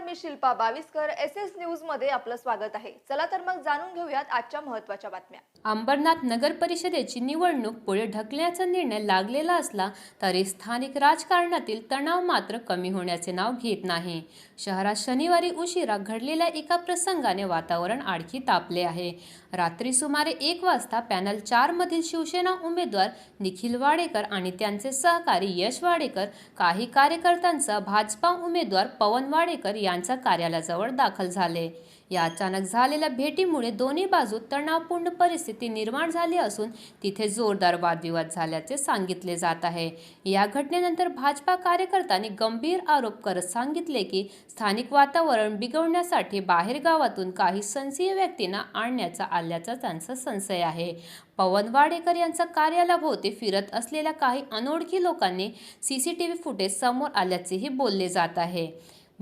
नमस्कार मी Shilpa Bavaskar S S न्यूजमध्ये आपलं स्वागत आहे. चला तर मग जाणून घेऊयात आजच्या महत्त्वाच्या बातम्या. अंबरनाथ नगर परिषदेची निवडणूक पुढे ढकलण्याचा निर्णय लागलेला असला तरी स्थानिक राजकारणातील तणाव मात्र कमी होण्याचे नाव घेत नाही. शहरात शनिवारी उशिरा घडलेल्या एका प्रसंगाने वातावरण आणखी तापले आहे. रात्री सुमारे एक वाजता पॅनल चार मधील शिवसेना उमेदवार निखिल वाडेकर आणि त्यांचे सहकारी यश वाडेकर काही कार्यकर्त्यांचा भाजपा उमेदवार पवन वाडेकर या यांच्या कार्यालयाजवळ दाखल झाले. या अचानक झालेल्या भेटीमुळे दोन्ही बाजू तणावपूर्ण परिस्थिती निर्माण झाली असून तिथे जोरदार वादविवाद झाल्याचे सांगितले जात आहे. या घटनेनंतर भाजपा कार्यकर्त्यांनी गंभीर आरोप करत सांगितले की स्थानिक वातावरण बिघडण्यासाठी बाहेर गावातून काही संसीय व्यक्तींना आणण्याचा आल्याचा त्यांचा संशय आहे. पवन वाडेकर यांच्या कार्यालयाभोवती फिरत असलेल्या काही अनोळखी लोकांनी C C T V footage समोर आल्याचेही बोलले जात आहे.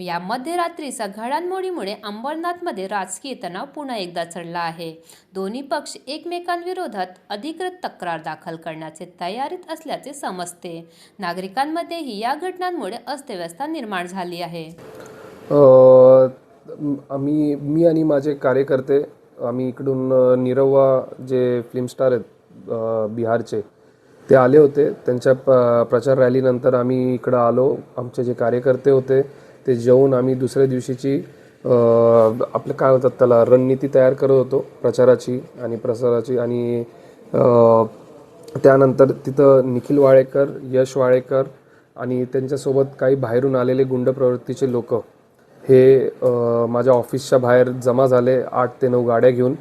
या मध्यरात्रीच्या घडामोडीमुळे अंबरनाथमध्ये राजकीय तणाव पुन्हा एकदा चढला आहे. दोन्ही पक्ष एकमेकांविरोधात अधिकृत तक्रार दाखल करण्याचे तयारीत असल्याचे समजते. नागरिकांमध्येही या घटनांमुळे अस्थव्यवस्था निर्माण झाली आहे. आम्ही मी आणि माझे कार्यकर्ते आम्ही इकडून निरवा जे फिल्म स्टार आहेत बिहारचे ते आले होते. त्यांच्या प प्रचार रॅलीनंतर आम्ही इकडं आलो. आमचे जे कार्यकर्ते होते ते जेवून आम्ही दुसऱ्या दिवशीची आपलं काय होतात त्याला रणनीती तयार करत होतो प्रचाराची आणि प्रसाराची. आणि त्यानंतर तिथं निखिल वाळेकर यश वाळेकर आणि त्यांच्यासोबत काही बाहेरून आलेले गुंड प्रवृत्तीचे लोक हे माझ्या ऑफिसच्या बाहेर जमा झाले आठ ते नऊ गाड्या घेऊन.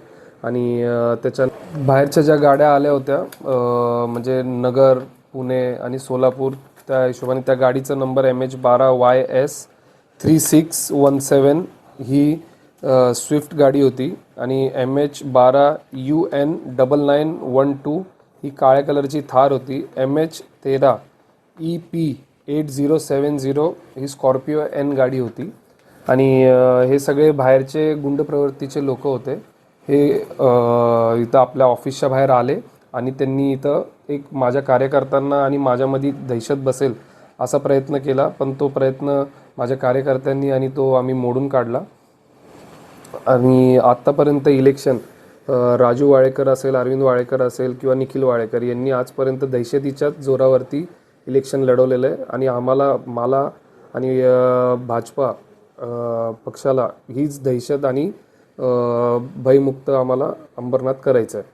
आणि त्याच्या बाहेरच्या ज्या गाड्या आल्या होत्या म्हणजे नगर पुणे आणि सोलापूर त्या हिशोबाने त्या गाडीचा नंबर एम एच बारा Y S three six one seven ही स्विफ्ट गाडी होती आणि एम एच बारा U N double nine one two ही काळ्या कलरची थार होती. एम एच तेरा E P eight zero seven zero ही स्कॉर्पिओ एन गाडी होती. आणि हे सगळे बाहेरचे गुंड प्रवृत्तीचे लोक होते. हे इथं आपल्या ऑफिसच्या बाहेर आले आणि त्यांनी इथं एक माझ्या कार्यकर्त्यांना आणि माझ्यामध्ये दहशत बसेल असा प्रयत्न केला पण तो प्रयत्न माझ्या कार्यकर्त्यांनी आणि तो आम्ही मोडून काढला. आणि आत्तापर्यंत इलेक्शन राजू वाळेकर असेल अरविंद वाळेकर असेल किंवा निखिल वाळेकर यांनी आजपर्यंत दहशतीच्याच जोरावरती इलेक्शन लढवलेलं आहे. आणि आम्हाला मला आणि भाजपा पक्षाला हीच दहशत आणि भयमुक्त आम्हाला अंबरनाथ करायचं आहे.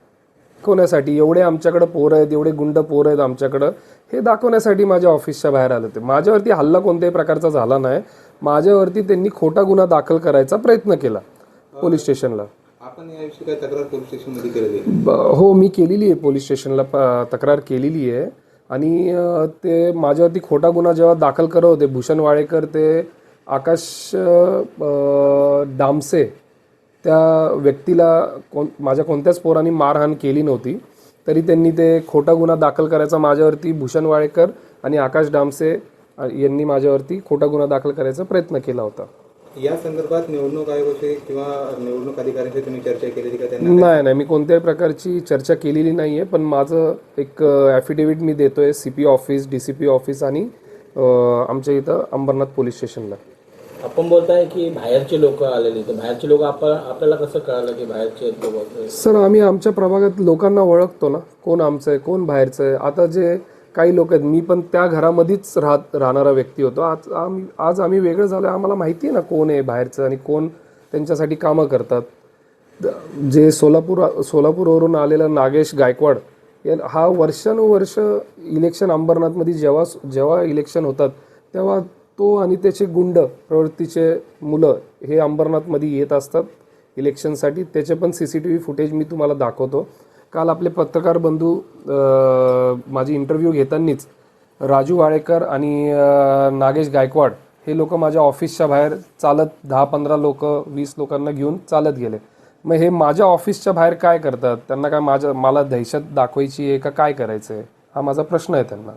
दाखवण्यासाठी एवढे आमच्याकडं पोरं आहेत एवढे गुंड पोरं आहेत आमच्याकडं हे दाखवण्यासाठी माझ्या ऑफिसच्या बाहेर आले होते. माझ्यावरती हल्ला कोणत्याही प्रकारचा झाला नाही. माझ्यावरती त्यांनी खोटा गुन्हा दाखल करायचा प्रयत्न केला पोलीस स्टेशनला. आपण याविषयी काय तक्रार पोलीस स्टेशनमध्ये केलेली आहे? ब- हो मी केलेली आहे पोलीस स्टेशनला तक्रार केलेली आहे. आणि ते माझ्यावरती खोटा गुन्हा जेव्हा दाखल करत होते भूषण वाळेकर ते आकाश डामसे त्या व्यक्तीला कोण माझ्या कोणत्याच पोरांनी मारहाण केली नव्हती. तरी त्यांनी ते खोटा गुन्हा दाखल करायचा माझ्यावरती भूषण वाळेकर आणि आकाश डामसे यांनी माझ्यावरती खोटा गुन्हा दाखल करायचा प्रयत्न केला होता. या संदर्भात निवडणूक आयोगाशी किंवा निवडणूक अधिकाऱ्यांशी तुम्ही चर्चा केलेली का त्यांना? नाही नाही. मी कोणत्याही प्रकारची चर्चा केलेली नाही आहे पण माझं एक ॲफिडेविट मी देतो आहे C P office D C P office आणि आमच्या इथं अंबरनाथ पोलीस स्टेशनला. आपण बोलताय की बाहेरचे लोक आलेले तर बाहेरचे लोक आपल्याला कसं कळालं की बाहेरचे लोक सर आम्ही आमच्या प्रभागात लोकांना ओळखतो ना. कोण आमचं आहे कोण बाहेरचं आहे. आता जे काही लोक आहेत मी पण त्या घरामध्येच राहत राहणारा व्यक्ती होतो. आज आम्ही आज आम्ही वेगळं झालो आम्हाला माहिती आहे ना कोण आहे बाहेरचं आणि कोण त्यांच्यासाठी कामं करतात. जे सोलापूर सोलापूरवरून आलेला नागेश गायकवाड या- हा वर्षानुवर्ष इलेक्शन अंबरनाथमध्ये जेव्हा जेव्हा इलेक्शन होतात तेव्हा तो आणि त्याचे गुंड प्रवृत्तीचे मुलं हे अंबरनाथमध्ये येत असतात इलेक्शनसाठी त्याचे पण C C T V footage मी तुम्हाला दाखवतो. काल आपले पत्रकार बंधू माझी इंटरव्ह्यू घेतानीच राजू वाळेकर आणि नागेश गायकवाड हे लोक माझ्या ऑफिसच्या बाहेर चालत दहा पंधरा लोक वीस लोकांना घेऊन चालत गेले. मग हे माझ्या ऑफिसच्या बाहेर काय करतात? त्यांना काय माझ्या मला दहशत दाखवायची आहे का? काय करायचं आहे हा माझा प्रश्न आहे त्यांना.